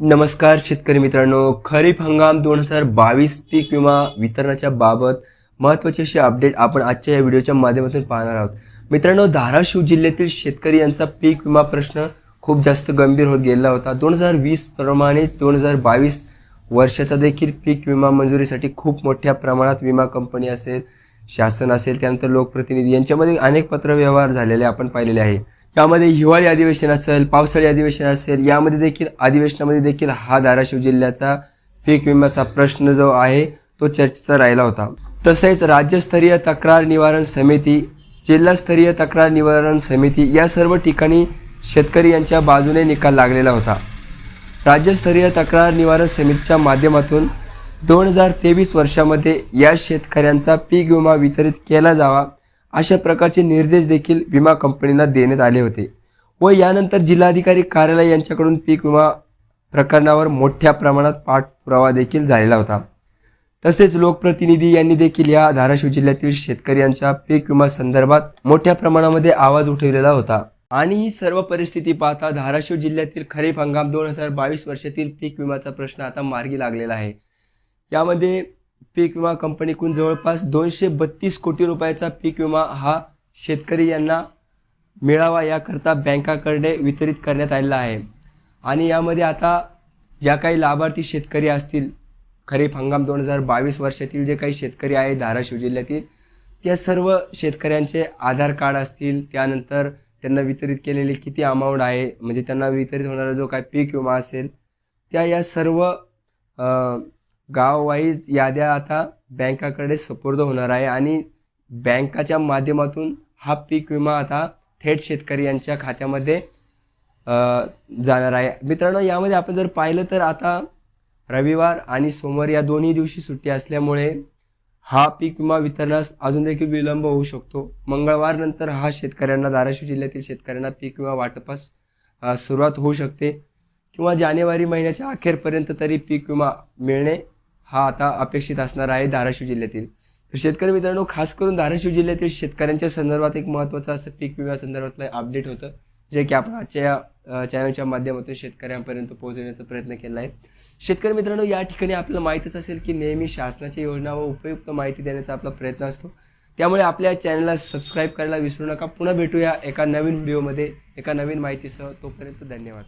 नमस्कार शेतकरी मित्रांनो. खरीप हंगाम दोन हजार बावीस पीक विमा वितरणाच्या बाबत महत्त्वाचे अशी अपडेट आपण आजच्या या व्हिडिओच्या माध्यमातून पाहणार आहोत. मित्रांनो धाराशिव जिल्ह्यातील शेतकरी यांचा पीक विमा प्रश्न खूप जास्त गंभीर होत गेला होता. दोन हजार वीस प्रमाणेच दोन हजार बावीस वर्षाचा देखील पीक विमा मंजुरीसाठी खूप मोठ्या प्रमाणात विमा कंपनी असेल शासन असेल त्यानंतर लोकप्रतिनिधी यांच्यामध्ये अनेक पत्रव्यवहार झालेले आपण पाहिलेले आहे. यामध्ये हिवाळी अधिवेशन असेल पावसाळी अधिवेशन असेल यामध्ये देखील अधिवेशनामध्ये देखील हा धाराशिव जिल्ह्याचा पीक विम्याचा प्रश्न जो आहे तो चर्चेचा राहिला होता. तसेच राज्यस्तरीय तक्रार निवारण समिती जिल्हास्तरीय तक्रार निवारण समिती या सर्व ठिकाणी शेतकरी यांच्या बाजूने निकाल लागलेला होता. राज्यस्तरीय तक्रार निवारण समितीच्या माध्यमातून दोन हजार तेवीस वर्षामध्ये या शेतकऱ्यांचा पीक विमा वितरित केला जावा अशा प्रकारचे निर्देश देखील विमा कंपनीला देण्यात आले होते व यानंतर जिल्हाधिकारी कार्यालय यांच्याकडून पीक विमा प्रकरणावर मोठ्या प्रमाणात पाठपुरावा देखील झालेला होता. तसेच लोकप्रतिनिधी यांनी देखील या धाराशिव जिल्ह्यातील शेतकऱ्यांच्या पीक विमा संदर्भात मोठ्या प्रमाणामध्ये आवाज उठवलेला होता. आणि ही सर्व परिस्थिती पाहता धाराशिव जिल्ह्यातील खरीप हंगाम दोन हजार बावीस वर्षातील पीक विमाचा प्रश्न आता मार्गी लागलेला आहे. यामध्ये पीक विमा कंपनीकडून जवळपास दोनशे बत्तीस कोटी रुपयाचा पीक विमा हा शेतकरी यांना मिळावा याकरता बँकाकडे वितरित करण्यात आलेला आहे. आणि यामध्ये आता ज्या काही लाभार्थी शेतकरी असतील खरीप हंगाम दोन हजार बावीस वर्षातील जे काही शेतकरी आहे धाराशिव जिल्ह्यातील त्या सर्व शेतकऱ्यांचे आधार कार्ड असतील त्यानंतर त्यांना वितरित केलेली किती अमाऊंट आहे म्हणजे त्यांना वितरित होणारा जो काय पीक विमा असेल त्या या सर्व गाववाईज याद्या आता बँकाकडे सुपूर्द होणार आहे आणि बँकाच्या माध्यमातून हा पीक विमा आता थेट शेतकरी यांच्या खात्यामध्ये जाणार आहे. मित्रांनो यामध्ये आपण जर पाहिलं तर आता रविवार आणि सोमवार या दोन्ही दिवशी सुट्टी असल्यामुळे हा पीक विमा वितरणास अजून देखील विलंब होऊ शकतो. मंगळवार नंतर हा शेतकऱ्यांना धाराशिव जिल्ह्यातील शेतकऱ्यांना पीक विमा वाटपास सुरुवात होऊ शकते किंवा जानेवारी महिन्याच्या अखेरपर्यंत तरी पीक विमा मिळणे हा आता अपेक्षित असणार आहे धाराशिव जिल्ह्यातील. तर शेतकरी मित्रांनो खास करून धाराशिव जिल्ह्यातील शेतकऱ्यांच्या संदर्भात एक महत्त्वाचं असं पीक विमा संदर्भातलं अपडेट होतं जे की आपण आजच्या चॅनलच्या माध्यमातून शेतकऱ्यांपर्यंत पोहोचवण्याचा प्रयत्न केला आहे. शेतकरी मित्रांनो या ठिकाणी आपल्याला माहीतच असेल की नेहमी शासनाच्या योजना व उपयुक्त माहिती देण्याचा आपला प्रयत्न असतो. त्यामुळे आपल्या चॅनलला सबस्क्राईब करायला विसरू नका. पुन्हा भेटूया एका नवीन व्हिडिओमध्ये एका नवीन माहितीसह. तोपर्यंत धन्यवाद.